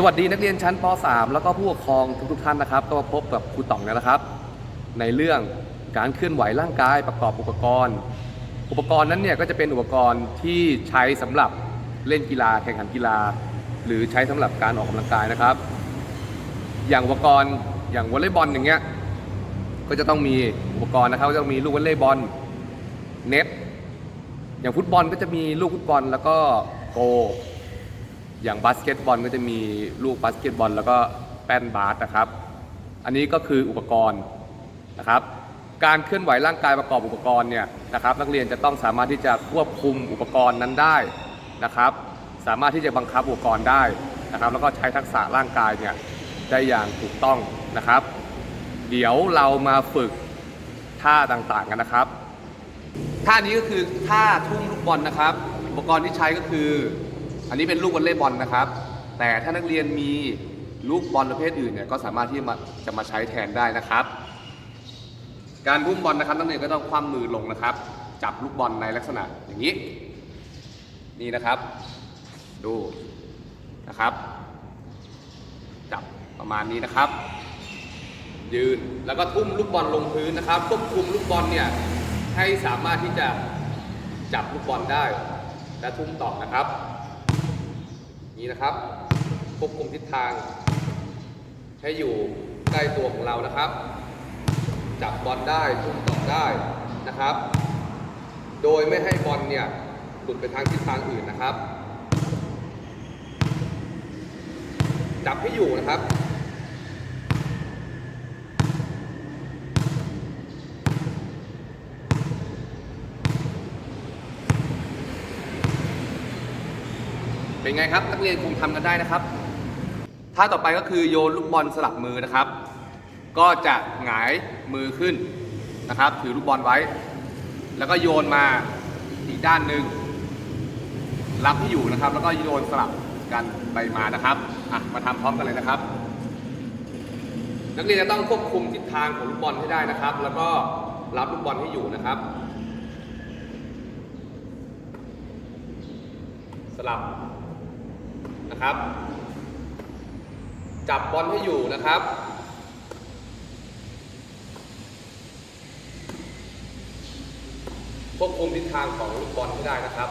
สวัสดีนักเรียนชั้นป .3 แล้วก็ผู้ปกครองทุกๆท่านนะครับ ก็มาพบกับครูต่องแล้วนะครับ ในเรื่องการเคลื่อนไหวร่างกายประกอบอุปกรณ์ อุปกรณ์นั้นเนี่ยก็จะเป็นอุปกรณ์ที่ใช้สำหรับเล่นกีฬาแข่งขันกีฬา หรือใช้สำหรับการออกกำลังกายนะครับ อย่างอุปกรณ์อย่างวอลเลย์บอลอย่างเงี้ยก็จะต้องมีอุปกรณ์นะครับก็จะต้องมีลูกวอลเลย์บอลเน็ตอย่างฟุตบอลก็จะมีลูกฟุตบอลแล้วก็โก อย่างบาสเกตบอลก็จะมีลูกบาสเกตบอลแล้วก็แป้นบาสนะครับ อันนี้ก็คืออุปกรณ์นะครับ การเคลื่อนไหวร่างกายประกอบอุปกรณ์เนี่ยนะครับ นักเรียนจะต้องสามารถที่จะควบคุมอุปกรณ์นั้นได้นะครับ สามารถที่จะบังคับอุปกรณ์ได้นะครับ แล้วก็ใช้ทักษะร่างกายเนี่ยได้อย่างถูกต้องนะครับ เดี๋ยวเรามาฝึกท่าต่างๆกันนะครับ ท่านี้ก็คือท่าทุ่มลูกบอลนะครับ อุปกรณ์ที่ใช้ก็คือ อันนี้เป็นลูกวอลเลย์บอลนะครับ แต่ถ้านักเรียนมีลูกบอลประเภทอื่นเนี่ยก็สามารถที่มาจะมาใช้แทนได้นะครับ การทุ่มบอลนะครับนักเรียนก็ต้องคว่ำมือลงนะครับ จับลูกบอลในลักษณะอย่างนี้ นี่นะครับ ดูนะครับ จับประมาณนี้นะครับ ยืนแล้วก็ทุ่มลูกบอลลงพื้นนะครับควบคุมลูกบอลเนี่ยให้สามารถที่จะจับลูกบอลได้และทุ่มต่อนะครับ นี้นะครับ ควบคุมทิศทางให้อยู่ใกล้ตัวของเรานะครับ จับบอลได้ทุ่มต่อได้นะครับ โดยไม่ให้บอลเนี่ยหลุดไปทางทิศทางอื่นนะครับ จับให้อยู่นะครับ เป็นไงครับนักเรียนคงทำกันได้นะครับท่าต่อไปก็คือโยนลูกบอลสลับมือนะครับ ก็จะหงายมือขึ้นนะครับ ถือลูกบอลไว้ แล้วก็โยนมาอีกด้านหนึ่งรับที่อยู่นะครับ แล้วก็โยนสลับกันไปมานะครับอะมาทำพร้อมกันเลยนะครับ นักเรียนจะต้องควบคุมทิศทางของลูกบอลให้ได้นะครับ แล้วก็รับลูกบอลให้อยู่นะครับ สลับ นะครับ จับบอลให้อยู่นะครับ ควบคุมทิศทางของลูกบอลให้ได้นะครับ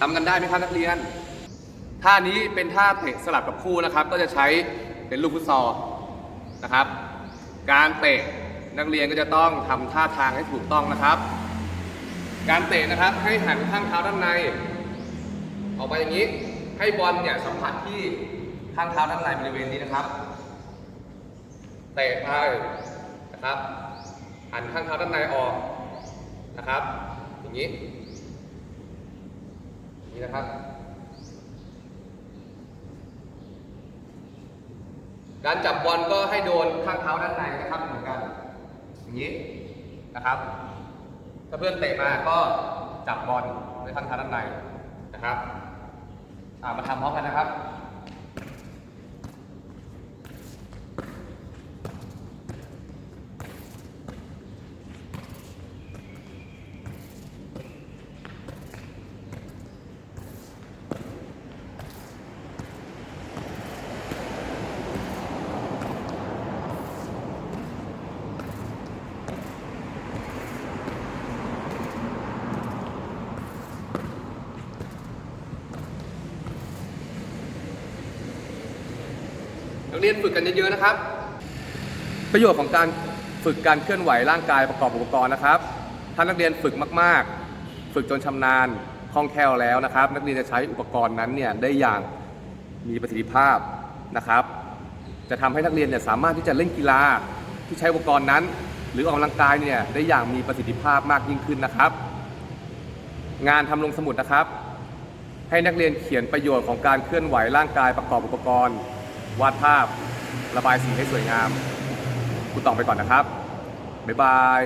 ทำกันได้ไหมครับนักเรียน ท่านี้เป็นท่าเตะสลับกับคู่นะครับ ก็จะใช้เป็นลูกฟุตซอลนะครับ การเตะนักเรียนก็จะต้องทำท่าทางให้ถูกต้องนะครับ การเตะนะครับให้หันข้างเท้าด้านใน ออกไปอย่างนี้ให้บอลเนี่ยสัมผัสที่ข้างเท้าด้านในบริเวณนี้นะครับ เตะไปนะครับหันข้างเท้าด้านในออกนะครับ อย่างนี้ นี่นะครับการจับบอลก็ให้โดนข้างเท้าด้านในนะครับเหมือนกัน อย่างนี้นะครับ ถ้าเพื่อนเตะมาก็จับบอลด้วยข้างเท้าด้านในนะครับมาทำพร้อมกันนะครับ นักเรียนฝึกกันเยอะๆนะครับ ประโยชน์ของการฝึกการเคลื่อนไหวร่างกายประกอบอุปกรณ์นะครับ ถ้านักเรียนฝึกมากๆ ฝึกจนชำนาญคล่องแคล่วแล้วนะครับ นักเรียนจะใช้อุปกรณ์นั้นเนี่ยได้อย่างมีประสิทธิภาพนะครับ จะทำให้นักเรียนเนี่ยสามารถที่จะเล่นกีฬาที่ใช้อุปกรณ์นั้น หรือออกกำลังกายเนี่ยได้อย่างมีประสิทธิภาพมากยิ่งขึ้นนะครับ งานทำลงสมุดนะครับ ให้นักเรียนเขียนประโยชน์ของการเคลื่อนไหวร่างกายประกอบอุปกรณ์ วาดภาพ ระบายสีให้สวยงาม คุณต่องไปก่อนนะครับ บ๊ายบาย